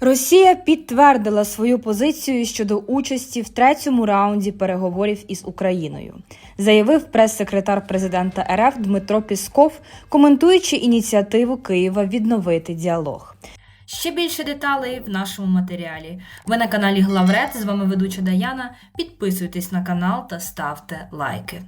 Росія підтвердила свою позицію щодо участі в третьому раунді переговорів із Україною, заявив прес-секретар президента РФ Дмитро Пісков, коментуючи ініціативу Києва відновити діалог. Ще більше деталей в нашому матеріалі. Ви на каналі Главред. З вами ведуча Даяна. Підписуйтесь на канал та ставте лайки.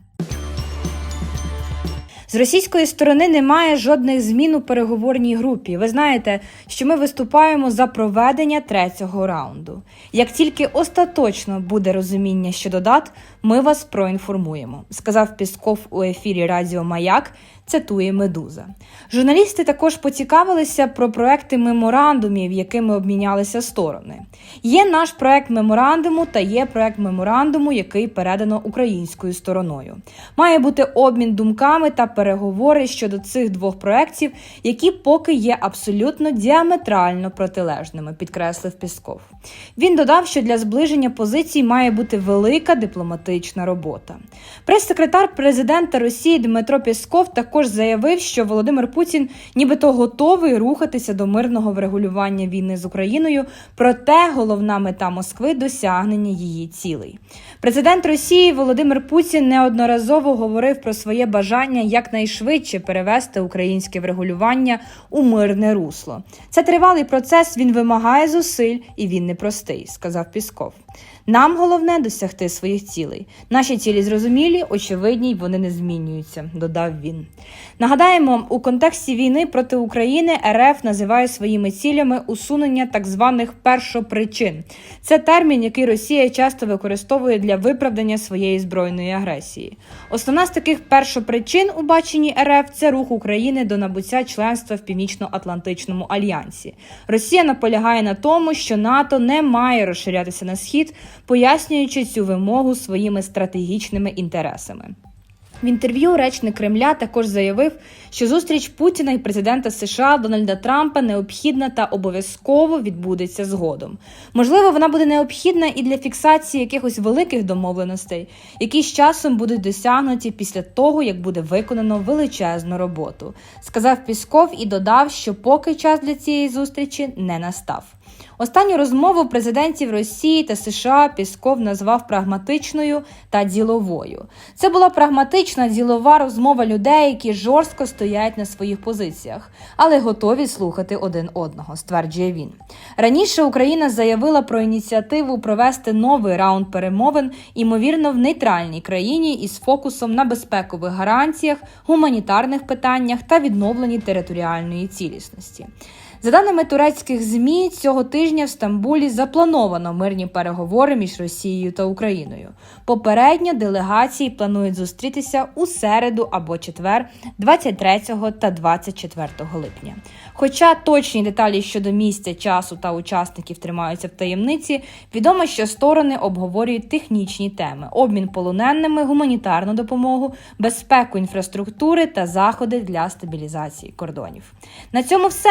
З російської сторони немає жодних змін у переговорній групі. Ви знаєте, що ми виступаємо за проведення третього раунду. Як тільки остаточно буде розуміння щодо дат, ми вас проінформуємо, сказав Пісков у ефірі Радіо Маяк. Цитує Медуза. Журналісти також поцікавилися про проекти меморандумів, якими обмінялися сторони. Є наш проект меморандуму та є проект меморандуму, який передано українською стороною. Має бути обмін думками та переговори щодо цих двох проєктів, які поки є абсолютно діаметрально протилежними, підкреслив Пісков. Він додав, що для зближення позицій має бути велика дипломатична робота. Прес-секретар президента Росії Дмитро Пісков також заявив, що Володимир Путін нібито готовий рухатися до мирного врегулювання війни з Україною, проте головна мета Москви досягнення її цілей. Президент Росії Володимир Путін неодноразово говорив про своє бажання якнайшвидше перевести українське врегулювання у мирне русло. Це тривалий процес. Він вимагає зусиль і він непростий, сказав Пісков. Нам головне досягти своїх цілей. Наші цілі зрозумілі, очевидні, й вони не змінюються, додав він. Нагадаємо, у контексті війни проти України РФ називає своїми цілями усунення так званих першопричин. Це термін, який Росія часто використовує для виправдання своєї збройної агресії. Основна з таких першопричин у баченні РФ це рух України до набуття членства в Північно-Атлантичному альянсі. Росія наполягає на тому, що НАТО не має розширятися на схід, пояснюючи цю вимогу своїми стратегічними інтересами. В інтерв'ю речник Кремля також заявив, що зустріч Путіна і президента США Дональда Трампа необхідна та обов'язково відбудеться згодом. Можливо, вона буде необхідна і для фіксації якихось великих домовленостей, які з часом будуть досягнуті після того, як буде виконано величезну роботу, сказав Пісков і додав, що поки час для цієї зустрічі не настав. Останню розмову президентів Росії та США Пісков назвав прагматичною та діловою. Це була прагматична ділова розмова людей, які жорстко стоять на своїх позиціях, але готові слухати один одного, стверджує він. Раніше Україна заявила про ініціативу провести новий раунд перемовин, ймовірно, в нейтральній країні із фокусом на безпекових гарантіях, гуманітарних питаннях та відновленні територіальної цілісності. За даними турецьких змі, цього тижня в Стамбулі заплановано мирні переговори між Росією та Україною. Попередньо делегації планують зустрітися у середу або четвер, 23 та 24 липня. Хоча точні деталі щодо місця, часу та учасників тримаються в таємниці, відомо, що сторони обговорюють технічні теми: обмін полоненими, гуманітарну допомогу, безпеку інфраструктури та заходи для стабілізації кордонів. На цьому все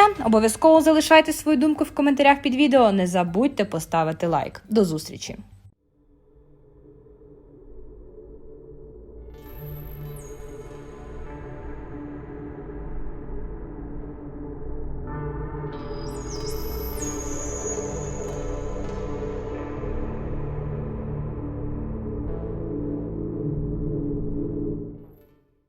обов'язково залишайте свою думку в коментарях під відео. Не забудьте поставити лайк. До зустрічі!